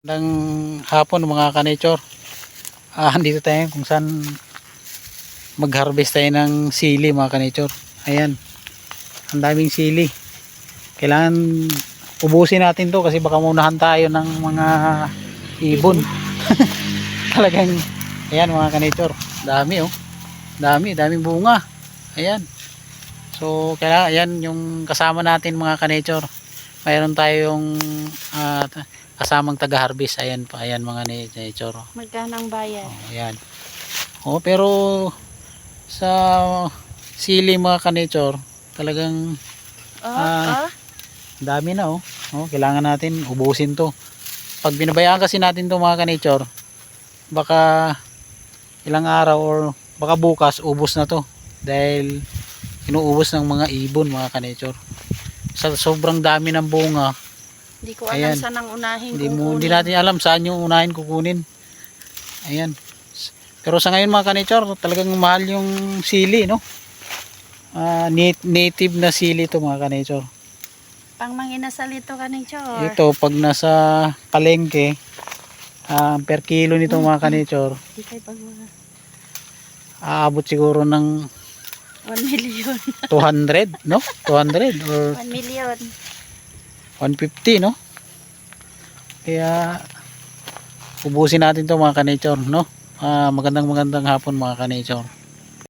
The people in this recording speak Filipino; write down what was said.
Magandang hapon mga ka-nature. Ah, dito tayo kung saan mag-harvest tayo ng sili mga ka-nature. Ayan. Ang daming sili. Kailangan ubusin natin to kasi baka munahan tayo ng mga ibon. Talagang ayan mga ka-nature. Dami oh. Dami, daming bunga. Ayan. So, kaya ayan yung kasama natin mga ka-nature. Mayroon tayong ah, kasamang taga-harvest. Ayan pa, ayan mga ni- nature. Magkano ang bayad? Oh, ayan. Oh, pero sa sili mga ka-nature, talagang Oh, Ah. oh. dami na oh. oh. Kailangan natin ubusin to. Pag binabayaan kasi natin to mga ka-nature, baka ilang araw or baka bukas ubos na to. Dahil inuubos ng mga ibon mga ka-nature. Sa sobrang dami ng bunga, Hindi ko alam Ayan. saan ang unahin Hindi mo hindi natin alam saan yung unahin kukunin. Ayan. Pero sa ngayon mga kanichor, talagang mahal yung sili, no? Nat- native na sili to mga kanichor. Pang manginasal ito ka ng chor. Ito pag nasa palengke, ah, per kilo nito mga kanichor, Di kayo pag aabot siguro ng 1 million. 200, no? 200 or 1 million. 150, no? Kaya ubusin natin to mga ka-nature, no? Ah, magandang magandang hapon mga ka-nature.